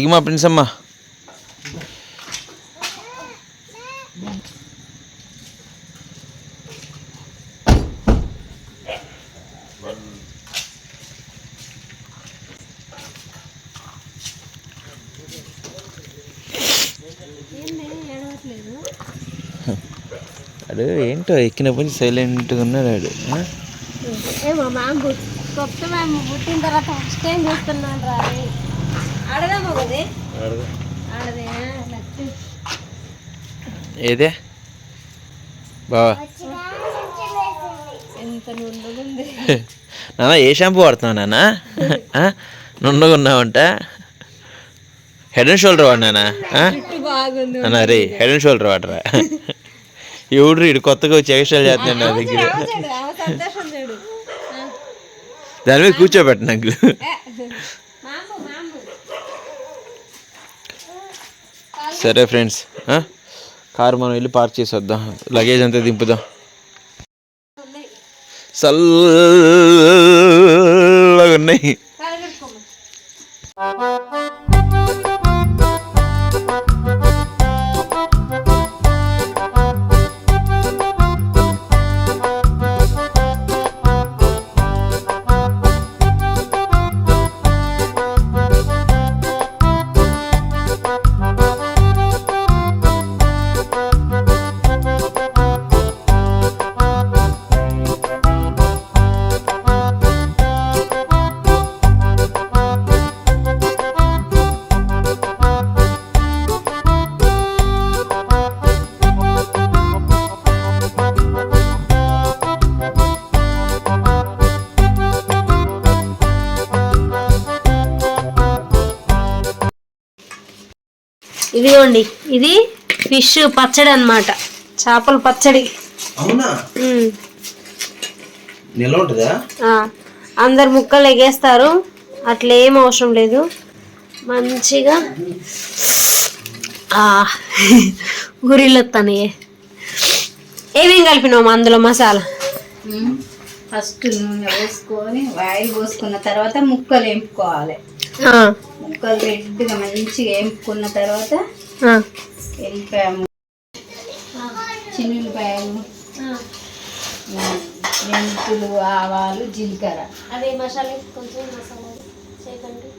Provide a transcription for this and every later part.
దిగిమా prince అమ్మ అడు ఏంటో ఎక్కినప్పటి నుంచి సైలెంట్గా ఉన్నాడు ఆడు కొత్త మేము పుట్టిన తర్వాత ఫస్ట్ టైం చూస్తున్నాను రా ఏదే? బావా. నుండుంది నాన్న ఏ షాంపూ వాడుతున్నావు నాన్న? నుండగా ఉన్నావంట హెడ్ అండ్ షోల్డర్ వాడినానా అన్న రే హెడ్ అండ్ షోల్డర్ వాడరా? ఎవడు ఇటు కొత్తగా వచ్చి ఎక్స్ట్రా చేస్తున్నాడు నా దగ్గర. దాని మీద కూర్చోబెట్ట నాకు ఏ, మాము మాము సరే ఫ్రెండ్స్ కారు మనం వెళ్ళి పార్క్ చేసి వద్దాం లగేజ్ అంతా దింపుదాం. ఉన్నాయి. చల్లగా ఉన్నాయి ఇదిగోండి ఇది ఫిష్ పచ్చడి అన్నమాట. చేపల పచ్చడి. అందరు ముక్కలు ఎగేస్తారు. అట్లా ఏం అవసరం లేదు. మంచిగా ఆ, గురిలు వస్తాయి ఏమేం కలిపినావు అందులో మసాలా? ఫస్ట్ నూనె పోసుకొని ఆయిల్ పోసుకున్న తర్వాత ముక్కలు వేపుకోవాలి ఆ, ముక్కలు రెడ్గా మంచిగా వేపుకున్న తర్వాత ఆ, వెళ్ళిపాయము చిన్నులపాయలు మెంతులు ఆవాలు జీలకర్ర. అదే మసాలా కొంచెం మసాలా చేయకండి.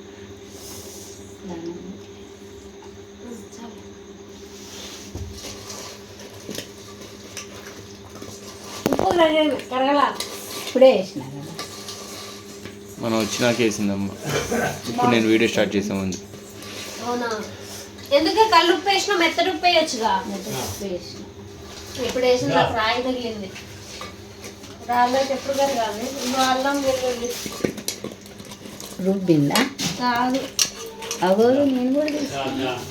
ఉప్పు కరగలా? ఇప్పుడే వేసిన కదా. మనం వచ్చినాక వేసిందమ్మ ఇప్పుడు నేను వీడియో స్టార్ట్ చేసే ముందు. అవునా? ఎందుకే కళ్ళు ఉప్పు వేసినా మెత్తడి ఉప్పు వేయచ్చుగా ఇప్పుడు వేసిన నాకు రాయి తగిలింది. రాళ్ళకి ఎప్పుడు కరగాలి ఇంకో అల్లం వెల్లుల్లి. రుబ్బిందా? కాదు.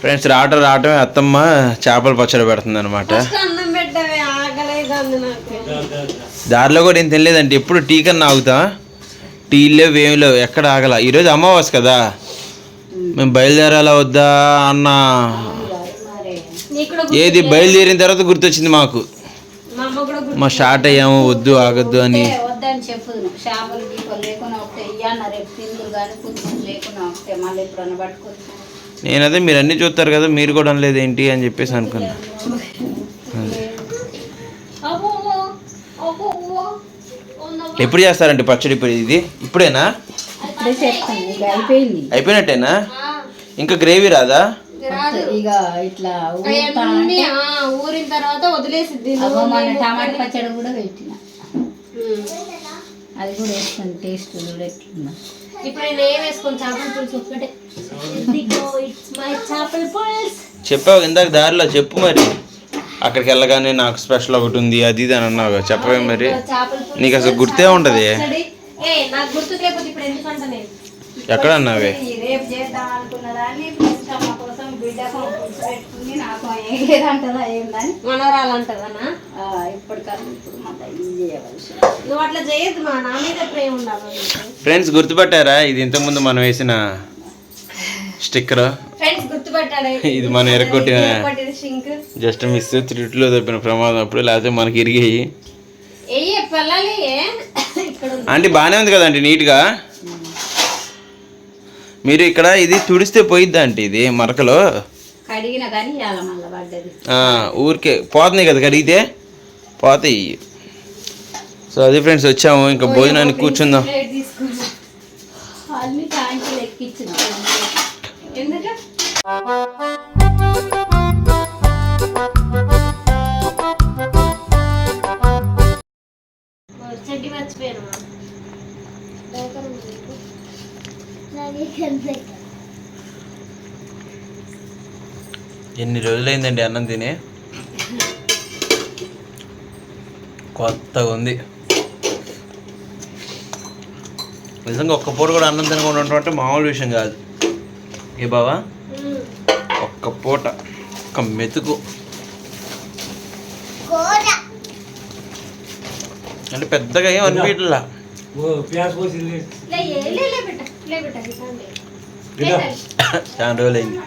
ఫ్రెండ్స్ రావటం రావటం అత్తమ్మ చేపల పచ్చడి పెడుతుంది అనమాట దారిలో కూడా ఏం తినలేదంటే ఎప్పుడు టీ కన్నా ఆగుతా టీ లేవు ఏమి లేవు ఎక్కడ ఆగల? ఈరోజు అమావాస్య కదా. మేము బయలుదేరాలా వద్దా అన్న ఏది బయలుదేరిన తర్వాత గుర్తొచ్చింది మాకు. మా స్టార్ట్ అయ్యాము వద్దు ఆగొద్దు అని. ఏ, వద్దని చెప్పు చేపలు గీపలు లేకుండా ఒకటే ఇయ్యన్న రేపు తిందురు కానీ పుచ్చులు లేకుండా ఒకటే మళ్ళీ ఎప్పుడన్నా పట్టుకొచ్చి. నేను అదే మీరు అన్నీ చూస్తారు కదా మీరు కూడా అనలేదు ఏంటి అని చెప్పేసి అనుకున్నా. ఎప్పుడు చేస్తారండి పచ్చడి ఇప్పుడు ఇది? ఇప్పుడేనా? అయిపోయినట్టేనా? ఇంకా గ్రేవీ రాదా? రాదు. ఇక ఇట్లా ఊరుతా అవన్నీ, అంటే ఆ, ఊరిన తర్వాత వదిలేసిద్ది. అగో నువ్వు మన మేము టమాటా పచ్చడి. కూడా పెట్టిన. ఉమ్. అది కూడా వేసుకొని టేస్ట్ కూడా ఎట్లుందో ఇప్పుడు నేను ఏం వేసుకోను? చేపల పులుసు ఒక్కటే. ఇదిగో ఇట్స్ మై చేపల పులుసు. చెప్పావు ఇందాక దారిలో చెప్పు మరి. అక్కడికి వెళ్ళగానే నాకు స్పెషల్ ఒకటి ఉంది అది ఇది అని అన్నావు. చెప్పవే మరి. నీకు అసలు గుర్తే ఉండదు ఎక్కడ అన్నావే. ఫ్రెండ్స్ గుర్తుపట్టారా? ఇది ఇంతకుముందు మనం వేసిన స్టిక్కర్. ఇది మనం ఎరగొట్టిన జస్ట్ మిస్ త్రిట్లో తప్పిన ప్రమాదం అప్పుడు లేకపోతే మనకి ఇరిగాయి ఆంటీ బాగానే ఉంది కదండి నీట్గా. మీరు ఇక్కడ ఇది తుడిస్తే పోయిద్దా అంటే ఇది మరకలో? ఊరికే. పోతున్నాయి కదా కడిగితే? పోతాయి. సో అది ఫ్రెండ్స్ వచ్చాము ఇంకా భోజనానికి కూర్చుందాం. ఎందుకు? చెడ్డి మర్చిపోయాను ఎన్ని రోజులైందండి అన్నం తిని? కొత్తగా ఉంది. నిజంగా ఒక్క పూట కూడా అన్నం తినకుండా ఉండటం అంటే మామూలు విషయం కాదు. ఏ బావా? ఒక్క పూట ఒక్క మెతుకు అంటే పెద్దగా ఏం అనిపించట్లా? చాలా రోజులైంది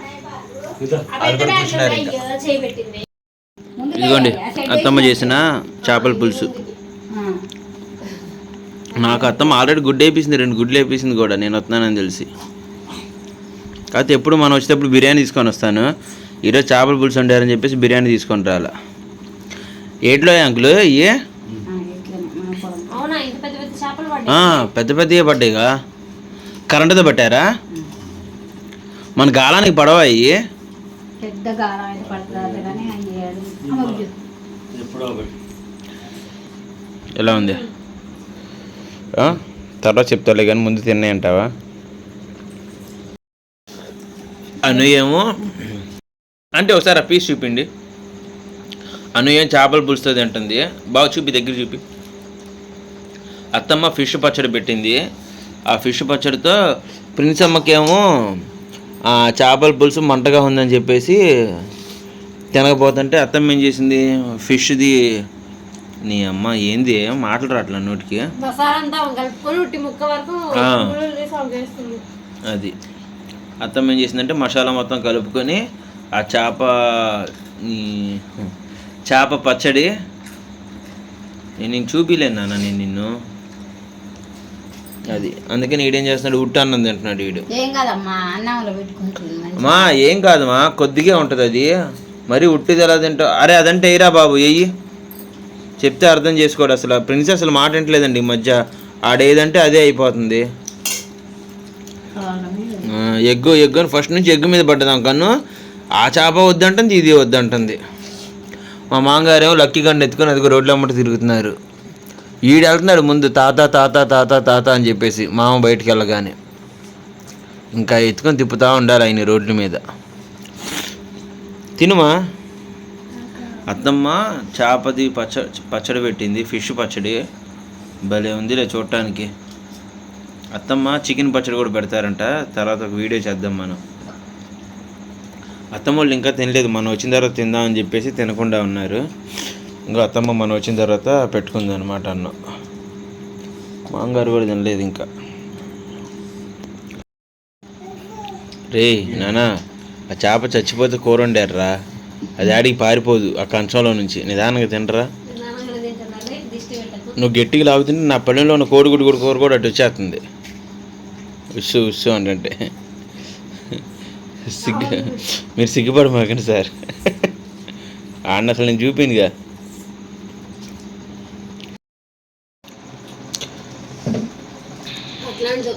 అది కూడా కూర్చున్నారు ఇంకా. చేయబెట్టింది ఇదిగోండి అత్తమ్మ చేసిన చేపల పులుసు. నాకు అత్తమ్మ ఆల్రెడీ గుడ్డు వేపించింది రెండు గుడ్లు వేపించింది కూడా నేను వస్తున్నానని తెలిసి. కాకపోతే ఎప్పుడు మనం వచ్చేటప్పుడు బిర్యానీ తీసుకొని వస్తాను. ఈరోజు చేపల పులుసు వండారని చెప్పేసి బిర్యానీ తీసుకొని రాలా. ఏట్లో అంకులు? ఇంత పెద్ద పెద్ద చేపలు ఆ, పడ్డాయి పెద్ద పెద్దగా పడ్డాయిగా. కరెంటుతో పట్టారా? మన గాలానికి పడవ అయ్యి ఎలా ఉంది? ఆ? తర్వాత చెప్తాలే కానీ ముందు తిన్నాయి అంటావా అను ఏమో అంటే ఒకసారి ఆ పీస్ చూపిండి. అను ఏం చేపల పులుసుతో తింటుంది. బాగా చూపి దగ్గర చూపి. అత్తమ్మ ఫిష్ పచ్చడి పెట్టింది. ఆ ఫిష్ పచ్చడితో ప్రిన్స్ అమ్మకేమో ఆ చేపల పులుసు మంటగా ఉందని చెప్పేసి తినకపోతుంటే అత్తమ్మ ఏం చేసింది? ఫిష్ది నీ అమ్మ ఏంది? మాటలు రావట్లే నోటికి. అది. అత్తమ్మ ఏం చేసిందంటే మసాలా మొత్తం కలుపుకొని ఆ చేప చేప పచ్చడి. నేను చూపిలేను నాన్న నేను నిన్ను. అది అందుకని ఈడేం చేస్తున్నాడు ఉట్టు అన్నం తింటున్నాడు వీడు అమ్మా ఏం కాదమ్మా కొద్దిగా ఉంటుంది అది. మరి ఉట్టిది ఎలా తింటావు? అరే అదంటే ఎయిరా బాబు ఎయ్యి చెప్తే అర్థం చేసుకోడు అసలు. ప్రిన్స్ అసలు మాట వింటలేదండి ఈ మధ్య. ఆడేదంటే అదే అయిపోతుంది. ఎగ్గు ఎగ్గు అని ఫస్ట్ నుంచి ఎగ్గు మీద పడ్డదాం కన్ను. ఆ చేప వద్దంటుంది ఇది వద్దంటుంది. మా మామగారేమో లక్కీ గండి ఎత్తుకొని అది రోడ్ల అమ్మట తిరుగుతున్నారు. ఈడు వెళ్తున్నాడు ముందు తాత తాత తాత తాత అని చెప్పేసి. మామ బయటికి వెళ్ళగానే. ఇంకా ఎత్తుకొని తిప్పుతా ఉండాలి ఆయన రోడ్ల మీద. తినుమా? అత్తమ్మ చేపది పచ్చ పచ్చడి పెట్టింది ఫిష్ పచ్చడి. భలే ఉందిలే చూడటానికి. అత్తమ్మ చికెన్ పచ్చడి కూడా పెడతారంట. తర్వాత ఒక వీడియో చేద్దాం మనం. అత్తమ్మ వాళ్ళు ఇంకా తినలేదు. మనం వచ్చిన తర్వాత తిందామని చెప్పేసి తినకుండా ఉన్నారు. ఇంకా అత్తమ్మ మనం వచ్చిన తర్వాత పెట్టుకుంది అనమాట అన్న. మామగారు కూడా తినలేదు ఇంకా. రే నానా ఆ చేప చచ్చిపోతే కూర వండారురా. అది ఆడికి పారిపోదు ఆ కంచంలో నుంచి. నిదానంగా తినరా? నువ్వు గట్టిగా లాగుతుంటే నా పళ్ళెంలో ఉన్న కోడిగుడ్డు కూడా కూర కూడా అటు వచ్చేస్తుంది. ఉస్సు ఉస్సు అంటే సిగ్గు మీరు సిగ్గుపడి మాకండి సార్. ఆడిన అసలు నేను చూపిందిగా అట్లాంటిది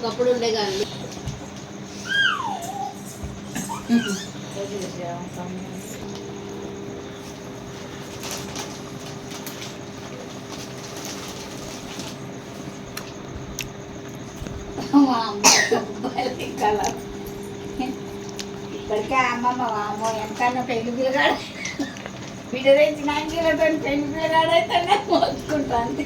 ఒకప్పుడు ఉండే కానీ ఇప్పటికే అమ్మమ్మ వామో ఎంతన్నా పెళ్లి పిల్లగాడు బిడ్డ తెచ్చి నాన్నతో పెళ్లి పిల్లగాడు అయితేనే మోసుకుంటాను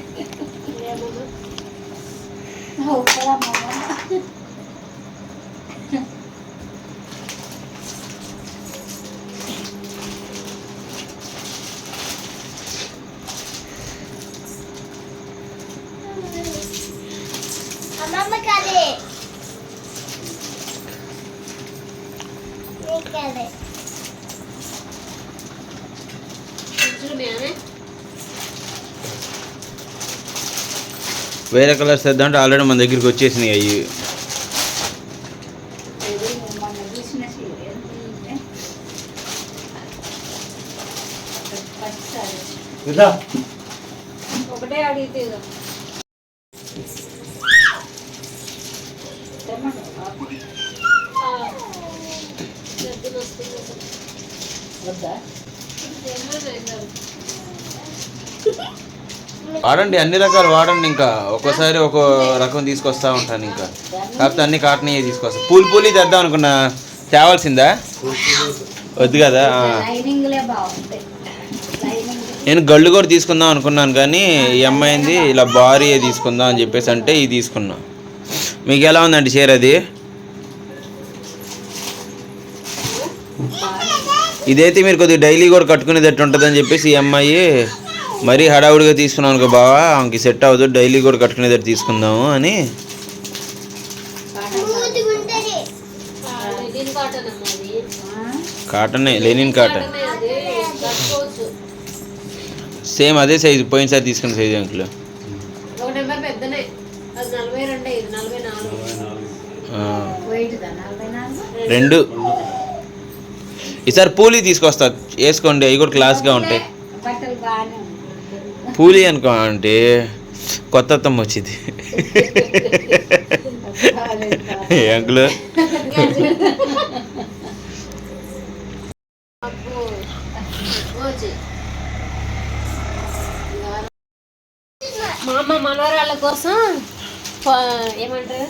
అమ్మమ్మ కాదే వేరే కలర్స్ తెద్దామంటే ఆల్రెడీ మన దగ్గరికి వచ్చేసినాయి అవి విదా వద్దా. వాడండి అన్ని రకాలు వాడండి ఇంకా. ఒక్కోసారి ఒక్కో రకం తీసుకొస్తా ఉంటాను ఇంకా. కాకపోతే అన్ని కాటన్ తీసుకొస్తా. పూలు పూలి తెద్దాం అనుకున్నా. తేవాల్సిందా? వద్దు కదా నేను గళ్ళు కూడా తీసుకుందాం అనుకున్నాను కానీ ఈ అమ్మాయింది ఇలా భారీ తీసుకుందాం అని చెప్పేసి అంటే ఇది తీసుకున్నా. మీకు ఎలా ఉందండి చీర అది? ఇదైతే మీరు కొద్దిగా డైలీ కూడా కట్టుకునేటట్టు ఉంటుందని చెప్పేసి ఈ అమ్మాయి మరీ హడావుడిగా తీసుకున్నాను అనుకో బావా ఆమెకి సెట్ అవ్వదు డైలీ కూడా కట్టుకునేటట్టు తీసుకుందాము అని. Cotton linen cotton. సేమ్ అదే సైజు పోయినసారి తీసుకున్న సైజు అంకుల్. రెండే ఇది నలభై నాలుగు వెయిట్దా నలభై నాలుగు రెండు ఈసారి పూలి తీసుకొస్తా. వేసుకోండి అవి కూడా క్లాస్గా ఉంటాయి. బట్టలు పూలి అనుకో అంటే కొత్త అత్తమ్మ వచ్చింది. ఏ అంకుల్? మా అమ్మ మనవరాళ్ళ కోసం ఏమంటారు?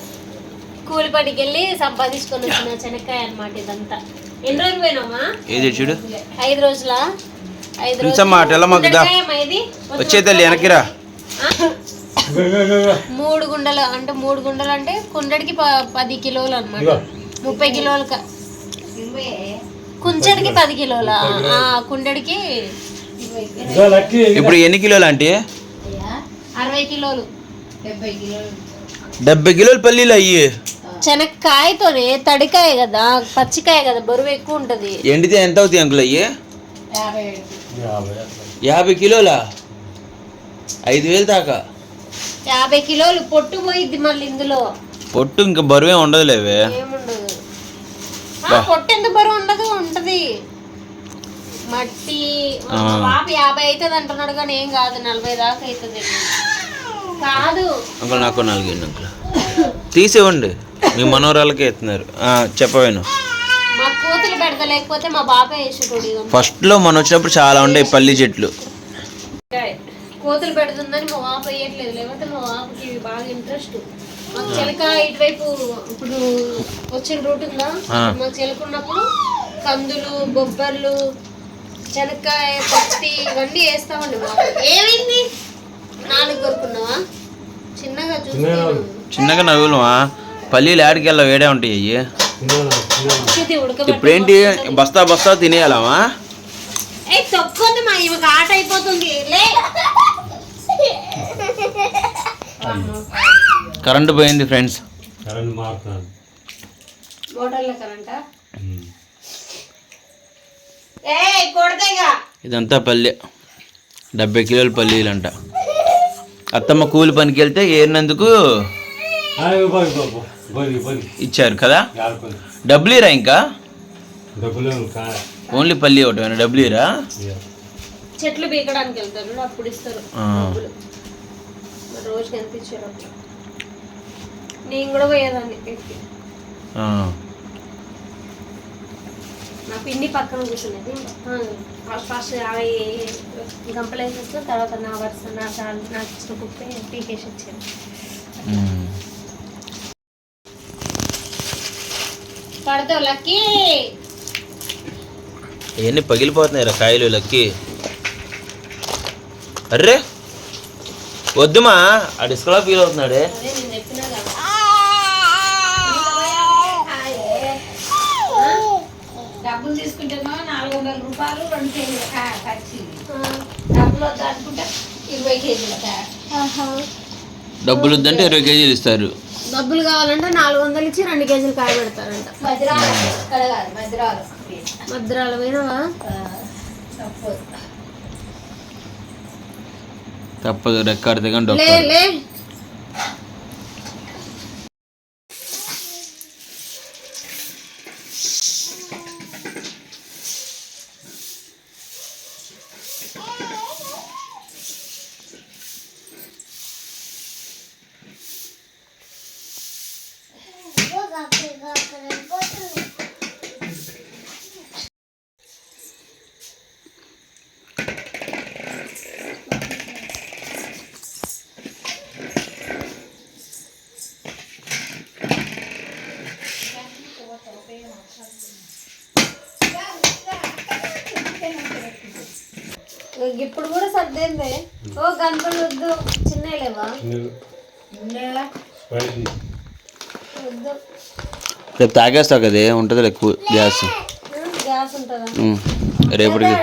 కూలి పనికి వెళ్ళి సంపాదించుకొని వచ్చిన శనక్కాయ అన్నమాట ఇదంతా. ఎన్ని రోజులు పోయినామా ఏది చూడు. ఐదు రోజుల? ఐదు ఇది? వచ్చే తల్లి వెనక్కిరా? మూడు గుండెలు అంటే మూడు గుండెలు అంటే కుండడికి ప- పది కిలోలు అన్నమాట. ముప్పై కిలోలు కుంచెడికి పది కిలోల? ఆ కుండడికి ఇప్పుడు ఎన్ని కిలోలు అంటే అరవై కిలోలు. డెబ్బై కిలోలు. డెబ్బై కిలోలు పల్లీలు అయ్యి. శనక్కాయతోనే తడికాయ కదా పచ్చికాయ కదా బరువు ఎక్కువ ఉంటది. ఎండితే ఎంత అవుతాయి అంకుల్ అయ్యి? యాభై. కిలోలా? ఐదు వేలు దాకా. యాభై కిలోలు పొట్టు పోయిద్ది మళ్ళీ ఇందులో. పొట్టు ఇంకా బరువే ఉండదులేవే ఏముండదు. ఆ, పొట్టు ఎంత బరువు ఉండదు ఉంటది. మట్టి మా పాప యాభై అవుతుంది అంటున్నాడు కానీ ఏం కాదు నలభై దాకా అవుతుంది. కాదు. అంకుల్ నాకు నాలుగు అంకుల్. తీసివ్వండి. మీ మనవరాలకే ఎత్తున్నారు. ఆ, చెప్పవేను. మా కూతురు పెడతా లేకపోతే మా బాబాయ్ వేసేటోడు ఇదంతా. ఫస్ట్లో మనం వచ్చినప్పుడు చాలా ఉండే పల్లి చెట్లు. కోతులు పెడుతుందని మా వాప వేయట్లేదు. లేకపోతే మా వాపకి బాగా ఇంట్రెస్ట్. మాకు చిలక ఇటువైపు ఇప్పుడు వచ్చిన రూట్ ఉందా. మాకు చిలక ఉన్నప్పుడు కందులు బొబ్బర్లు శనక్కాయ పత్తి ఇవన్నీ వేస్తామండి. ఏమైంది? నాలుగు కొరుకున్నావా చిన్నగా చూస్తున్నాను చిన్నగా నవ్వులమా పల్లీలు ఆడికి వెళ్ళ వేడే ఉంటాయి ఇప్పుడేంటి? బస్తా బస్తా తినేయాలమా? ఏ తొక్కొద్దు మా ఈమెకి ఆట అయిపోతుంది. లే. కరెంటు పోయింది ఫ్రెండ్స్. ఇదంతా పల్లె. డెబ్బై కిలోల పల్లీలు అంట అత్తమ్మ కూలి పనికి వెళ్తే ఏరినందుకు ఇచ్చారు కదా? ఇరా ఇంకా? ఓన్లీ పల్లి ఒకటి డబ్బులు ఇరా చెట్లు బీకడానికి వెళ్తారు అప్పుడు ఇస్తారు అప్పుడు నేను కూడా పోయేదాన్ని. నా పిండి పక్కన కూర్చున్నది ఫస్ట్ ఫస్ట్ అవి గంపలు వేసేస్తే తర్వాత నా వరుస నా నాకు ఇచ్చిన కుప్పే పీకేసి ఇచ్చాను పడతావు లక్కీ. ఇవన్నీ పగిలిపోతున్నాయి రా కాయలు లక్కి. అర్రే వద్దుమా? ఆ డిస్కలో ఫీల్ అవుతున్నాడే. డబ్బులు తీసుకుంటేనో నాలుగు వందల రూపాయలు రెండు కేజీల కాయ పచ్చి డబ్బులు వద్దు అనుకుంటే ఇరవై కేజీల కాయ డబ్బులు వద్దంటే ఇరవై కేజీలు ఇస్తారు. డబ్బులు కావాలంటే నాలుగు వందలు ఇచ్చి రెండు కేజీలు కాయ పెడతారంట. మద్రాల పోయినావా? తప్పదు. తప్పదు రెక్కాడితే కానీ ఓ గంపలు వద్దు. లేవా? రేపు తాగేస్తావు కదే ఉంటుంది ఎక్కువ గ్యాస్. గ్యాస్ ఉంటుందా. రేపటికి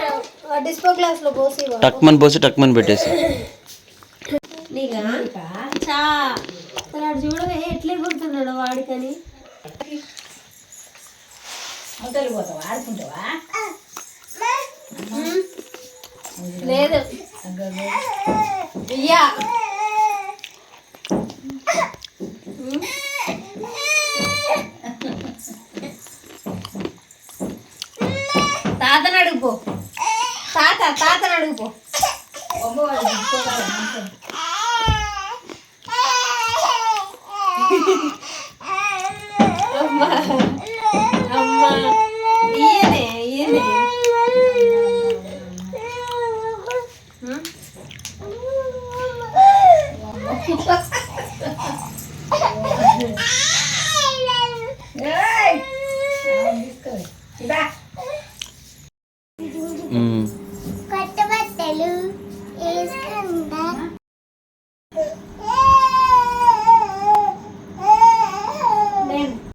డిస్పో గ్లాస్లో పోసి. టక్మన్ పోసి టక్మన్ పెట్టేసి. చా. చూడవే ఎట్లే కొడుతున్నాడు వాడికని. అవతలి పోతావా? ఆడుకుంటావా? ఉమ్. లేదు. ఇయ్యా తాతను అడుగుపో తాత తాతను అడుగుపో